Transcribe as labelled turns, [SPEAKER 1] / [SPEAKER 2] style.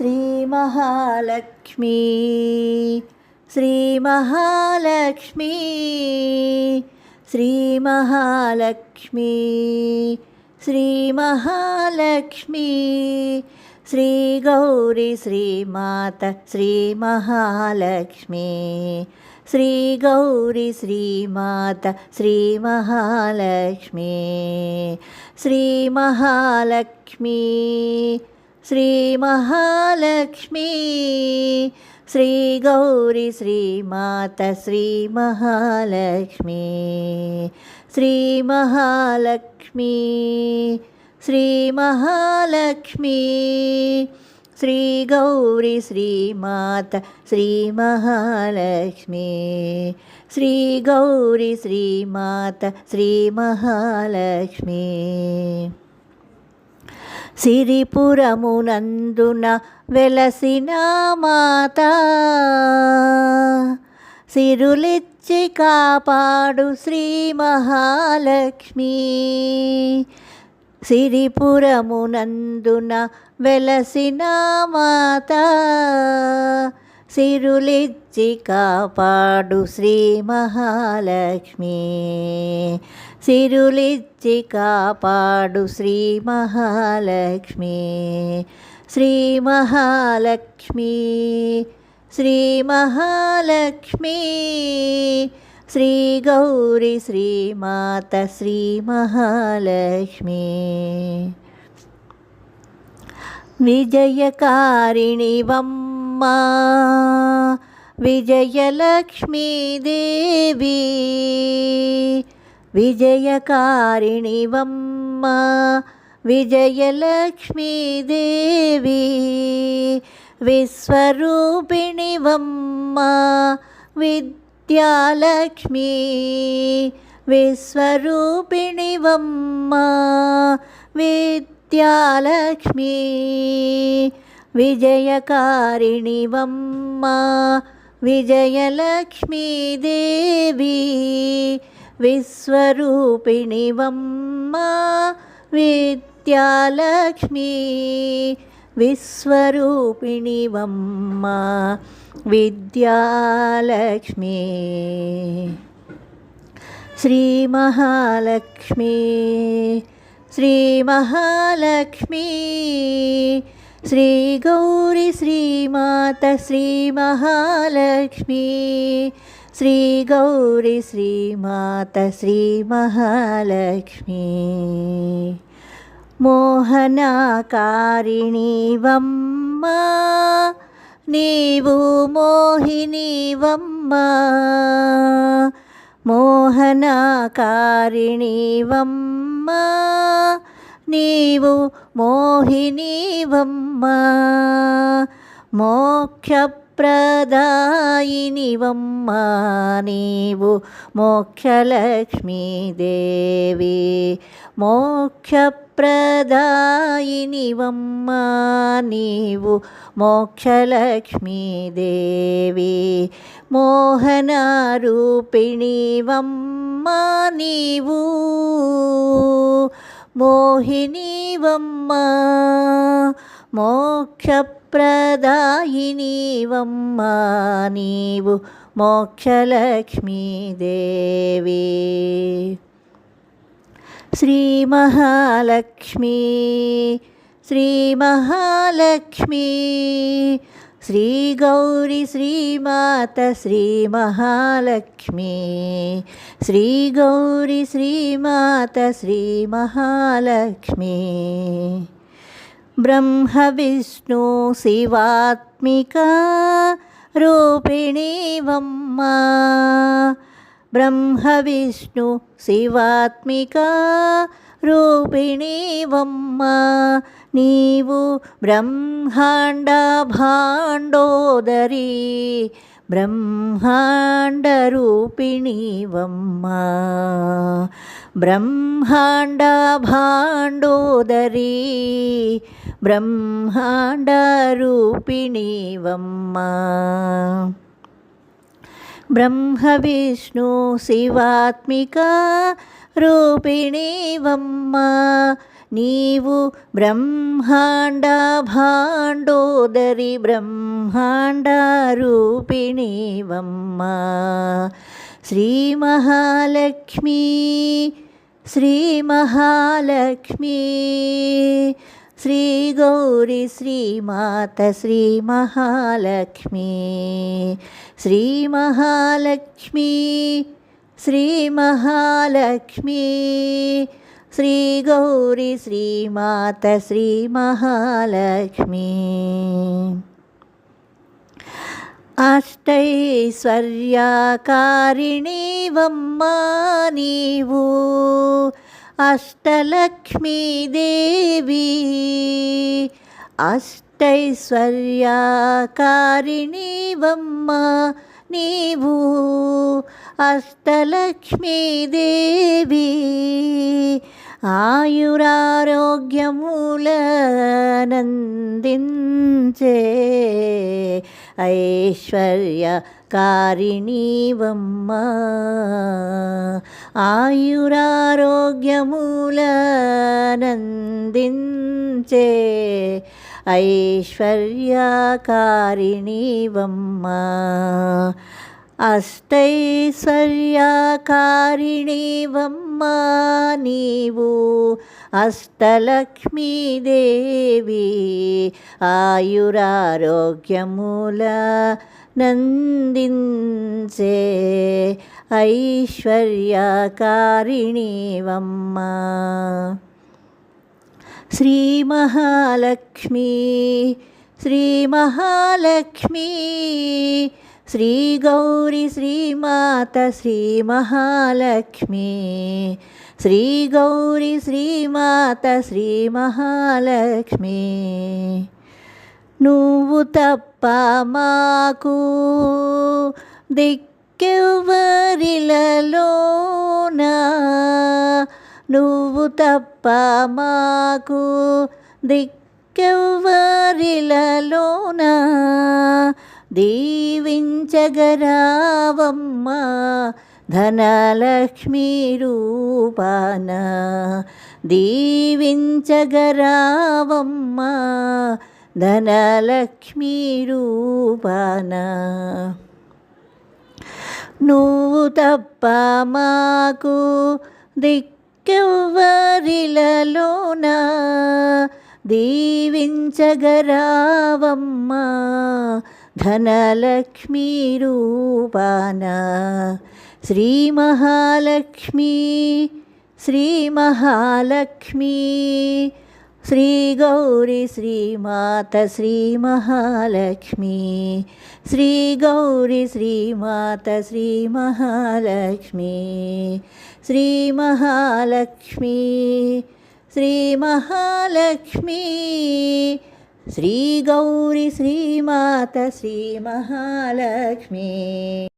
[SPEAKER 1] శ్రీమహాలక్ష్మీ. శ్రీమహాలక్ష్మీ. శ్రీమహాలక్ష్మీ. శ్రీమహాలక్ష్మీ. శ్రీ గౌరి శ్రీమాత శ్రీ మహాలక్ష్మి శ్రీ గౌరి శ్రీమాత శ్రీమహాలక్ష్మీ. శ్రీమహాలక్ష్మీ. శ్రీ మహాలక్ష్మి శ్రీ మహాలక్ష్మి శ్రీ గౌరి శ్రీమాత శ్రీ మహాలక్ష్మి శ్రీ మహాలక్ష్మి. శ్రీ మహాలక్ష్మి. శ్రీ గౌరి శ్రీమాత శ్రీ మహాలక్ష్మి శ్రీ గౌరి శ్రీమాత శ్రీ మహాలక్ష్మి సిరిపురమునందున వెలసిన మాత సిరులిచ్చి కాపాడు శ్రీ మహాలక్ష్మి. సిరిపురమునందున వెలసిన మాత సిరులిచ్చి కాపాడు శ్రీ మహాలక్ష్మి. సిరులిచ్చి కాపాడు శ్రీ మహాలక్ష్మి. శ్రీ మహాలక్ష్మి. శ్రీ మహాలక్ష్మి. శ్రీ గౌరి శ్రీమాత శ్రీ మహాలక్ష్మి. విజయకారిణి వమ్మ విజయలక్ష్మీదేవి. విజయకారిణివమ్మ విజయలక్ష్మీదేవి విశ్వరూపిణివమ్మ విద్యాలక్ష్మీ విశ్వరూపిణివమ్మ విద్యాలక్ష్మీ విజయకారిణివమ్మ విద్యాలక్ష్మి విజయకారిణి విజయలక్ష్మీదేవి విశ్వరూపిణి వమ్మా విద్యాలక్ష్మి విశ్వరూపిణి వమ్మ విద్యాలక్ష్మి. శ్రీ మహాలక్ష్మి శ్రీ మహాలక్ష్మి. శ్రీ గౌరి శ్రీమాత శ్రీ మహాలక్ష్మి. శ్రీ గౌరి శ్రీమాత శ్రీ మహాలక్ష్మి. మోహనకారిణి వమ్మ నీవు మోహిని వమ్మ వమ్మ నీవు మోహిని వమ్మ మోక్షప్రదాయిని నీవు మోక్షలక్ష్మీదేవి. మోక్ష వమ్మ నీవు మోక్షలక్ష్మీదేవి. మోహనారూపిణివమ్మా నీవు మోహినీవమ్మ మోక్షప్రదాయినీవమ్మ నీవు మోక్షలక్ష్మీదేవి. శ్రీ మహాలక్ష్మి శ్రీ మహాలక్ష్మి శ్రీ గౌరి శ్రీమాత శ్రీ మహాలక్ష్మి. శ్రీ గౌరి శ్రీమాత శ్రీ మహాలక్ష్మి. బ్రహ్మ విష్ణు శివాత్మిక రూపిణీవమ్మ బ్రహ్మ విష్ణు శివాత్మిక రూపిణి వమ్మ నీవు బ్రహ్మాండ భాండోదరి బ్రహ్మాండ రూపిణి వమ్మ బ్రహ్మాండ భాండోదరి బ్రహ్మాండ రూపిణి వమ్మ బ్రహ్మ రూపిణీవమ్మ నీవు బ్రహ్మాండ భాండోదరి బ్రహ్మాండ రూపిణీవమ్మ శ్రీ మహాలక్ష్మీ శ్రీ మహాలక్ష్మీ శ్రీ గౌరి శ్రీమాత శ్రీ మహాలక్ష్మీ శ్రీ మహాలక్ష్మీ. శ్రీ మహాలక్ష్మీ. శ్రీ గౌరీ శ్రీమాత శ్రీ మహాలక్ష్మీ. అష్టైశ్వర్యాకారిణీవమ్మ నీవు. అష్టలక్ష్మీదేవి. అష్టైశ్వర్యాకారిణీవమ్మా నీవు అష్టలక్ష్మీదేవి ఆయురారోగ్యమూలనందించే ఐశ్వర్యకారిణీవమ్మ. ఆయురారోగ్యమూలనందించే ఐశ్వర్యాకారిణీవమ్మ అష్టైశ్వర్యకారిణీవమ్మ నీవు అష్టలక్ష్మీదేవి ఆయురారోగ్యమూల నందించే ఐశ్వర్యాకారిణీవమ్మ శ్రీమహాలక్ష్మీ శ్రీమహాలక్ష్మీ శ్రీ మహాలక్ష్మీ గౌరి శ్రీమాత శ్రీ మహాలక్ష్మీ శ్రీ గౌరి శ్రీమాత శ్రీ మహాలక్ష్మీ నువ్వు తప్ప మాకు దిక్కెవ్వరిలలోనా? నువ్వు తప్ప మాకు దిక్కెవ్వరిలలోన? దీవించగరావమ్మ ధనలక్ష్మీ రూపాన. దీవించగరావమ్మ ధనలక్ష్మీ రూపాన. నువ్వు తప్ప మాకు దిక్కెవ్వరిలలోనా దీవించగరావమ్మ ధనలక్ష్మీ రూపాన. శ్రీ మహాలక్ష్మీ శ్రీ మహాలక్ష్మీ శ్రీ గౌరి శ్రీమాత శ్రీ మహాలక్ష్మి. శ్రీ గౌరి శ్రీమాత శ్రీ మహాలక్ష్మి. శ్రీ మహాలక్ష్మి. శ్రీ మహాలక్ష్మి. శ్రీ గౌరి శ్రీమాత శ్రీ మహాలక్ష్మి.